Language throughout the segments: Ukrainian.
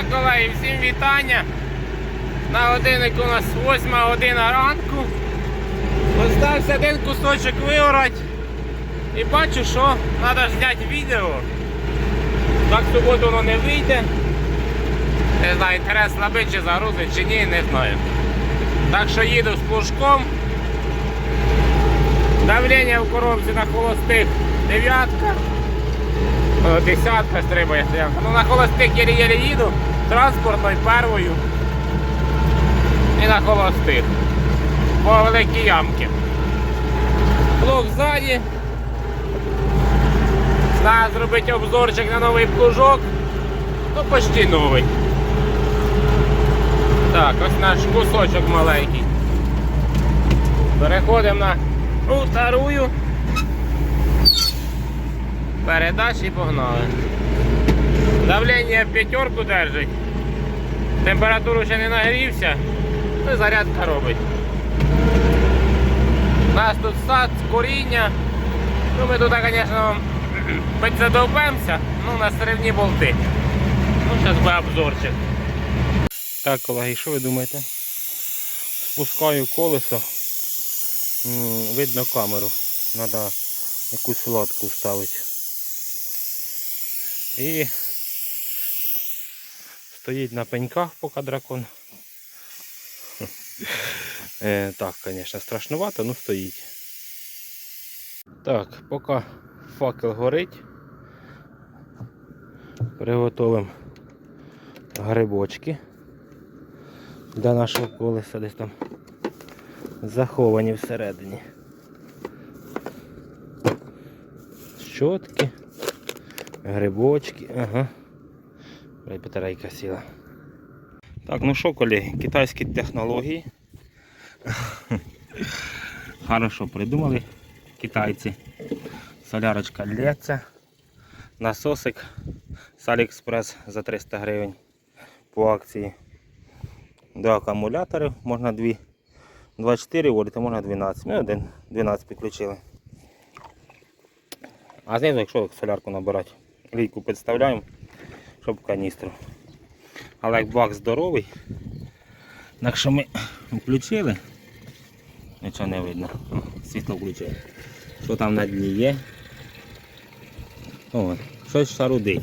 Так, колеги, всім вітання. На годиннику у нас 8 година ранку. Остався один кусочок виорати. І бачу, що треба зняти відео. Так в суботу воно не вийде. Не знаю, інтерес слабить чи загрузить чи ні, не знаю. Так що їду з плужком. Давлення в коробці на холостих дев'ятка. Десятка стрибає. Ну на холостих єлі-єлі їду, транспортною первою. І на холостих. По великій ямки. Блок ззаді. Треба зробити обзорчик на новий плужок. Ну почти новий. Так, ось наш кусочок маленький. Переходимо на вторую. Передачі погнали. Давлення п'ятерку держить. Температуру ще не нагрівся, ну і зарядка робить. У нас тут сад, коріння. Ну ми тут, звісно, хоч задовбемося, ну у нас рівні болти. Ну, зараз буде обзорчик. Так, колеги, що ви думаєте? Спускаю колесо. Видно камеру. Треба якусь латку вставити. І стоїть на пеньках, поки дракон. Е, так, звісно, страшнувато, але стоїть. Так, поки факел горить, приготовимо грибочки для нашого колеса десь там заховані всередині. Щотки, грибочки, ага. Ой, батарейка сіла. Так, ну що, колеги, китайські технології. Хорошо придумали китайці. Солярочка лється. Насосик з Аліекспрес за 300 гривень по акції. До акумуляторів можна 2, 24 вольт, а можна 12. Ми один 12 підключили. А знизу, якщо солярку набирати, лійку підставляємо, щоб каністру. Але як бак здоровий, так що ми включили, нічого не видно. Світло включили. Що там на дні є? О, щось шарудить.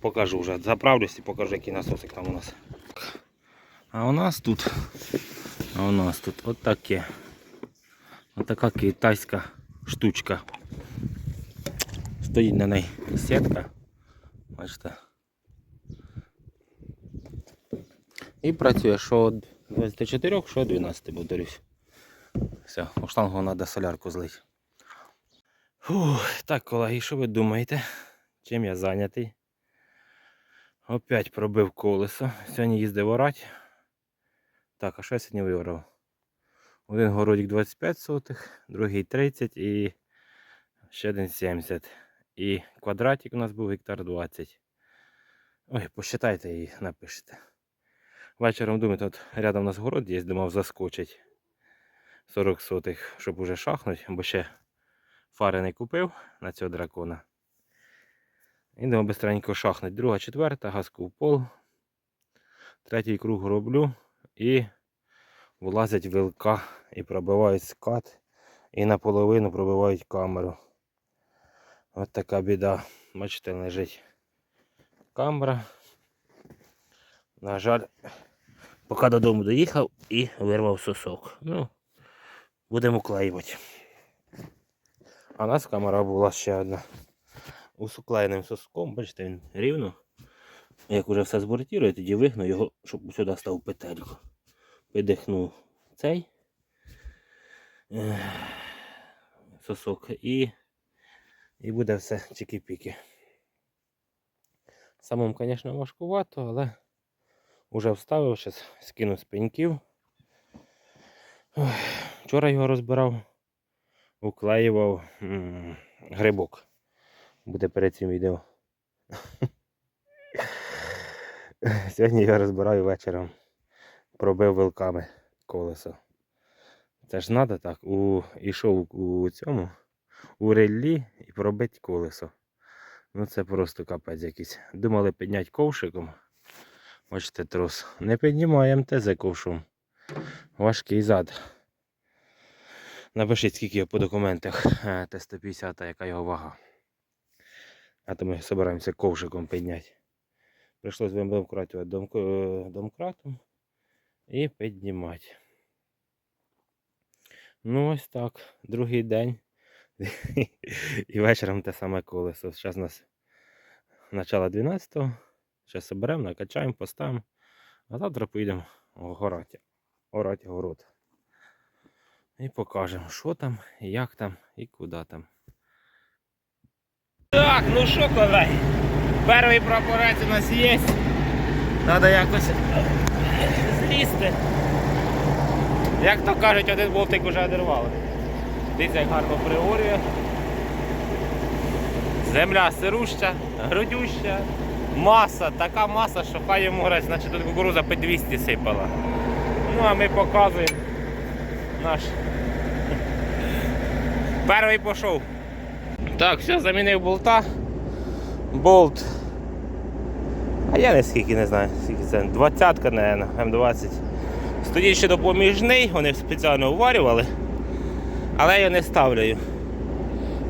Покажу вже. Заправлюсь і покажу, який насосик там у нас. А у нас тут, а у нас тут от таке. От така китайська штучка. Стоїть на неї сітка. Бачите. І працює що 24, що 12 повторюсь. Все, у штангу треба солярку злити. Фух, так, колеги, що ви думаєте? Чим я зайнятий? Опять пробив колесо. Сьогодні їздив орать. Так, а що я сьогодні виорав? Один городик 25 сотих, другий 30 і ще один 70. І квадратик у нас був гектар 20. Ой, посчитайте і напишете. Вечором думаю, тут рядом у нас город є, думав заскочить 40 сотих, щоб уже шахнути, бо ще фари не купив на цього дракона. І думав бистренько шахнуть. Друга, четверта, газку в пол. Третій круг роблю і вилазять вилка і пробивають скат. І наполовину пробивають камеру. От така біда. Бачите, лежить камера. На жаль, поки додому доїхав і вирвав сосок. Ну, будемо клеювати. А у нас камера була ще одна. Усуклеєним соском, бачите, він рівно. Як уже все збортірує, тоді вигну його, щоб сюди став петельку. Підихну цей сосок і, і буде все чики-піки. Самому, звісно, важкувато, але вже вставив, зараз скину з пеньків. Вчора його розбирав, уклеював грибок. Буде перед цим відео. Сьогодні я розбираю вечором. Пробив вилками колесо. Це ж треба так. У... Ішов у цьому у реллі і пробити колесо. Ну це просто капець якийсь. Думали підняти ковшиком. Бачите, трос. Не піднімає МТЗ ковшом. Важкий зад. Напишіть, скільки по документах е, Т-150, яка його вага. А то ми збираємося ковшиком підняти. Прийшлось будемо домкратувати домк- е, домкратом і піднімати. Ну, ось так. Другий день. І вечором те саме колесо. Зараз у нас начало 12-го. Зараз соберемо, накачаємо, поставимо. А завтра поїдемо горати. Орати город. І покажемо, що там, як там, і куди там. Так, ну що, колеги? Перший прапорець у нас є. Треба якось злізти. Як то кажуть, один болтик вже одервали. Дивіться, як гарно приорює. Земля сируща, грудюща, маса, така маса, що хай йому грать, значить тут кукуруза по 200 сипала. Ну а ми показуємо наш. Перший пішов. Так, все, замінив болта. Болт. А я не скільки не знаю, скільки це. Двадцятка, наверное, М20. Стоїть ще допоміжний, вони спеціально уварювали, але я не ставлю.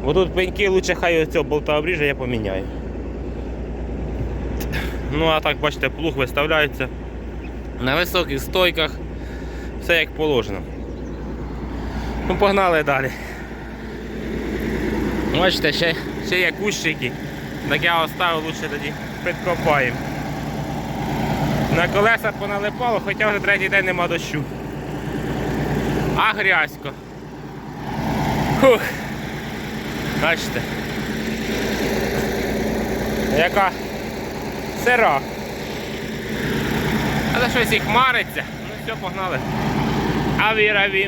Бо тут пеньки лучше хай цього болта обріже, я поміняю. Ну а так, бачите, плуг виставляється на високих стойках, все як положено. Ну, погнали далі. Бачите, ще, ще є кущики. Так я оставив лучше тоді підкопаємо. На колеса поналипало, хоча вже третій день нема дощу. А грязько. Фух. Бачите. Яка сира. Але щось їх мариться. Ну все, погнали. Авіравім.